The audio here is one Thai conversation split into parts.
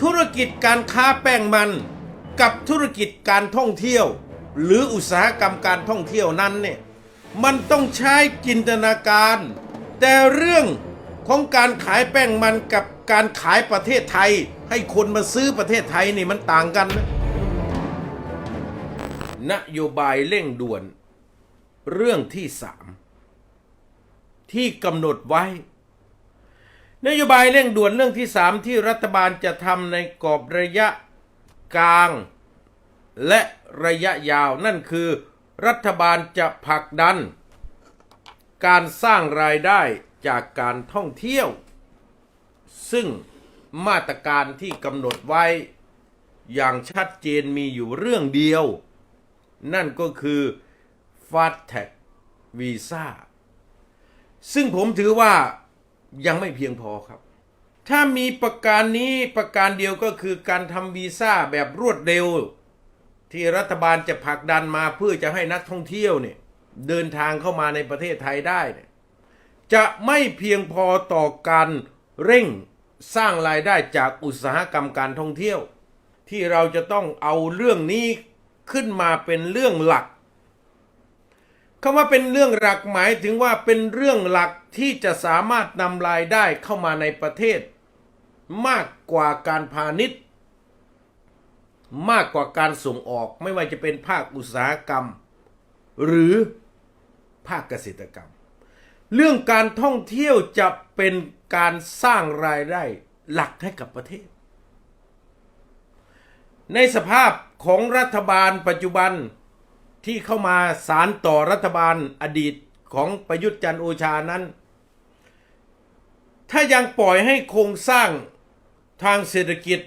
ธุรกิจการค้าแป้งมัน กับธุรกิจการท่องเที่ยว หรืออุตสาหกรรมการท่องเที่ยวนั้นเนี่ยมันต้องใช้จินตนาการ แต่เรื่องของการขายแป้งมันกับการขายประเทศไทย ให้คนมาซื้อประเทศไทยนี่มันต่างกันนะนโยบายเร่งด่วน เรื่องที่สามที่กำหนดไว้ นโยบายเร่งด่วนเรื่องที่สามที่รัฐบาลจะทำในกรอบระยะกลาง และระยะยาวนั่นคือ รัฐบาลจะผลักดัน การสร้างรายได้จากการท่องเที่ยว ซึ่งมาตรการที่กำหนดไว้อย่างชัดเจนมีอยู่เรื่องเดียว นั่นก็คือ Fast Tag Visa ซึ่งผมถือว่า ยังไม่เพียงพอครับ ถ้ามีประการนี้ประการเดียวก็คือการทำวีซ่าแบบรวดเร็ว ที่รัฐบาลจะผลักดันมาเพื่อจะให้นักท่องเที่ยวเนี่ยเดินทางเข้ามาในประเทศไทยได้เนี่ยจะไม่เพียงพอต่อการเร่งสร้างรายได้จากอุตสาหกรรมการท่องเที่ยว ที่เราจะต้องเอาเรื่องนี้ขึ้นมาเป็นเรื่องหลัก คำว่าเป็นเรื่องหลักหมายถึงว่าเป็นเรื่องหลักที่จะสามารถนำรายได้เข้ามาในประเทศ มากกว่าการพาณิชย์ มากกว่าการส่งออกไม่ว่าจะเป็นภาคอุตสาหกรรม หรือภาคเกษตรกรรม เรื่องการท่องเที่ยวจะเป็นการสร้างรายได้หลักให้กับประเทศ ในสภาพของรัฐบาลปัจจุบัน ที่เข้ามาสารต่อรัฐบาลอดีตของประยุทธ์จันโอชานั้น ถ้ายังปล่อยให้โครงสร้างทางเศรษฐกิจ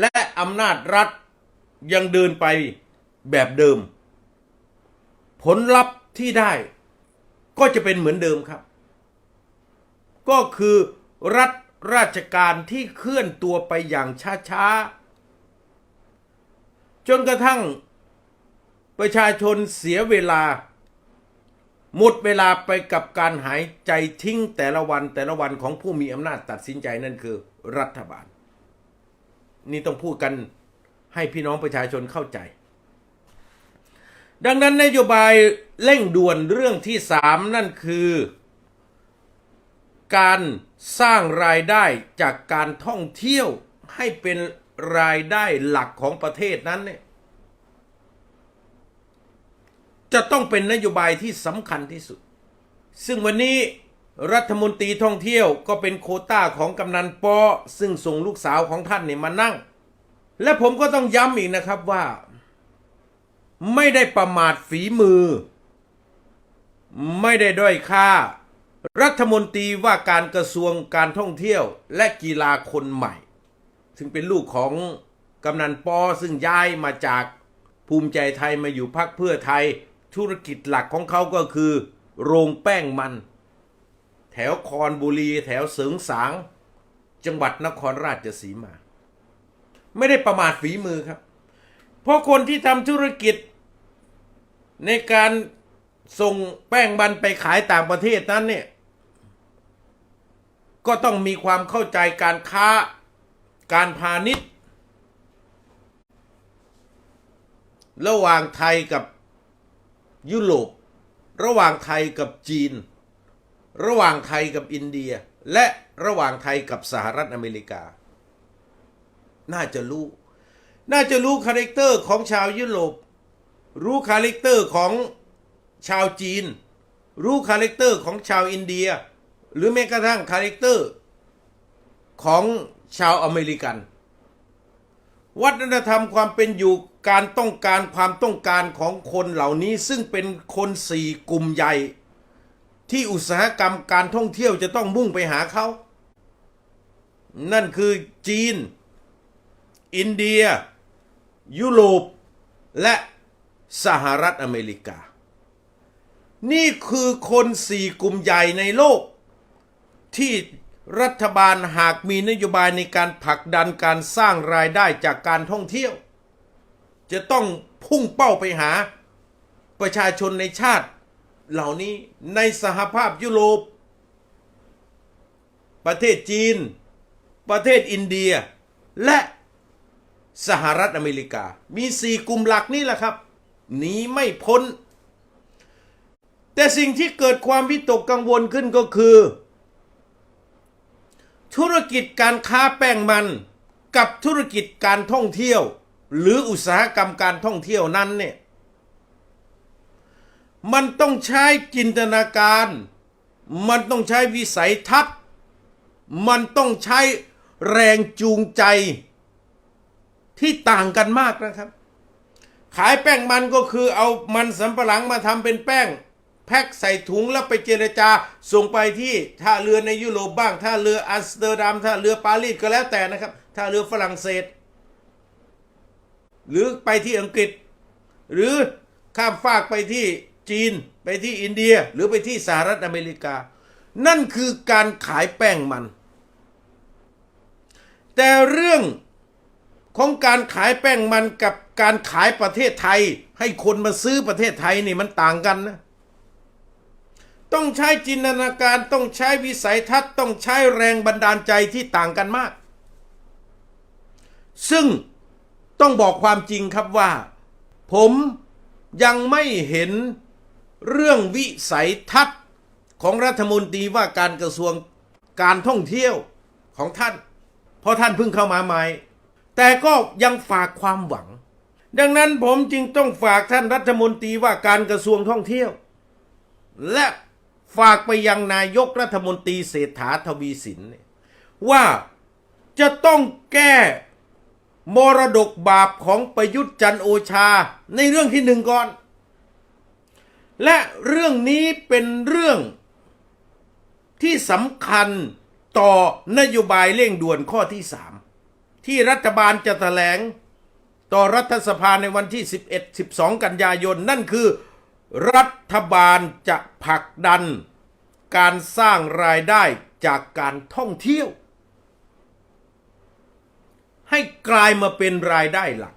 และอำนาจรัฐยังเดินไปแบบเดิม ผลลัพธ์ที่ได้ก็จะเป็นเหมือนเดิมครับ ก็คือรัฐราชการที่เคลื่อนตัวไปอย่างช้าๆ จนกระทั่ง ประชาชนเสียเวลา หมดเวลาไปกับการหายใจทิ้งแต่ละวันแต่ละวันของผู้มีอำนาจตัดสินใจนั่นคือรัฐบาล นี่ต้องพูดกันให้พี่น้องประชาชนเข้าใจ ดังนั้นนโยบายเร่งด่วนเรื่องที่สามนั่นคือ การสร้างรายได้จากการท่องเที่ยวให้เป็นรายได้หลักของประเทศนั้นเนี่ย จะต้องเป็นนโยบายที่สำคัญที่สุด ซึ่งวันนี้รัฐมนตรีท่องเที่ยวก็เป็นโคต้าของกำนันปอซึ่งส่งลูกสาวของท่านเนี่ยมานั่ง และผมก็ต้องย้ำอีกนะครับว่า ไม่ได้ประมาทฝีมือ ไม่ได้ด้อยค่า รัฐมนตรีว่าการกระทรวงการท่องเที่ยวและกีฬาคนใหม่ ซึ่งเป็นลูกของกำนันปอซึ่งย้ายมาจากภูมิใจไทยมาอยู่พักเพื่อไทย ธุรกิจหลักของเขาก็คือ โรงแป้งมัน แถวคอนบุรี แถวเสริงสาง จังหวัดนครราชสีมา ไม่ได้ประมาทฝีมือครับ เพราะคนที่ทำธุรกิจในการส่งแป้งมันไปขายต่างประเทศนั้นเนี่ย ก็ต้องมีความเข้าใจการค้าการพาณิชย์ ระหว่างไทยกับ ยุโรประหว่างไทยกับจีน ระหว่างไทยกับอินเดีย และระหว่างไทยกับสหรัฐอเมริกา น่าจะรู้ น่าจะรู้คาแรคเตอร์ของชาวยุโรป รู้คาแรคเตอร์ของชาวจีน รู้คาแรคเตอร์ของชาวอินเดีย หรือแม้กระทั่งคาแรคเตอร์ของชาวอเมริกัน วัฒนธรรมความเป็นอยู่ การต้องการความต้องการของคนเหล่านี้ซึ่งเป็นคนสี่กลุ่มใหญ่ ที่อุตสาหกรรมการท่องเที่ยวจะต้องมุ่งไปหาเขา นั่นคือจีน อินเดีย ยุโรป และสหรัฐอเมริกา นี่คือคนสี่กลุ่มใหญ่ในโลก ที่รัฐบาลหากมีนโยบายในการผลักดันการสร้างรายได้จากการท่องเที่ยว จะต้องพุ่งเป้าไปหาประชาชนในชาติเหล่านี้ในสหภาพยุโรป ประเทศจีน ประเทศอินเดีย และสหรัฐอเมริกา มีสี่กลุ่มหลักนี่แหละครับหนีไม่พ้น แต่สิ่งที่เกิดความวิตกกังวลขึ้นก็คือ ธุรกิจการค้าแป้งมันกับธุรกิจการท่องเที่ยว หรืออุตสาหกรรมการท่องเที่ยวนั้นเนี่ยมันต้องใช้จินตนาการ มันต้องใช้วิสัยทัศน์ มันต้องใช้แรงจูงใจ ที่ต่างกันมากนะครับ ขายแป้งมันก็คือเอามันสำปะหลังมาทำเป็นแป้ง แพ็คใส่ถุงแล้วไปเจรจา ส่งไปที่ท่าเรือในยุโรปบ้าง ท่าเรืออัมสเตอร์ดัมท่าเรือปารีสก็แล้วแต่นะครับ ท่าเรือฝรั่งเศส หรือไปที่อังกฤษ หรือข้ามฟากไปที่จีน ไปที่อินเดีย หรือไปที่สหรัฐอเมริกา นั่นคือการขายแป้งมัน แต่เรื่องของการขายแป้งมันกับการขายประเทศไทย ให้คนมาซื้อประเทศไทยนี่มันต่างกันนะ ต้องใช้จินตนาการต้องใช้วิสัยทัศน์ต้องใช้แรงบันดาลใจที่ต่างกันมาก ซึ่ง ต้องบอกความจริงครับว่า ผมยังไม่เห็นเรื่องวิสัยทัศน์ของรัฐมนตรีว่าการกระทรวงการท่องเที่ยวของท่าน เพราะท่านเพิ่งเข้ามาใหม่ แต่ก็ยังฝากความหวัง ดังนั้นผมจึงต้องฝากท่านรัฐมนตรีว่าการกระทรวงท่องเที่ยว และฝากไปยังนายกรัฐมนตรีเศรษฐาทวีสินว่าจะต้องแก้ มรดกบาปของประยุทธ์จันโอชา ในเรื่องที่หนึ่งก่อน และเรื่องนี้เป็นเรื่องที่สำคัญต่อนโยบายเร่งด่วนข้อที่สามที่รัฐบาลจะแถลงต่อรัฐสภาในวันที่ 11 12 กันยายน นั่นคือ รัฐบาลจะผลักดัน การสร้างรายได้จากการท่องเที่ยว ให้กลายมาเป็นรายได้หลัก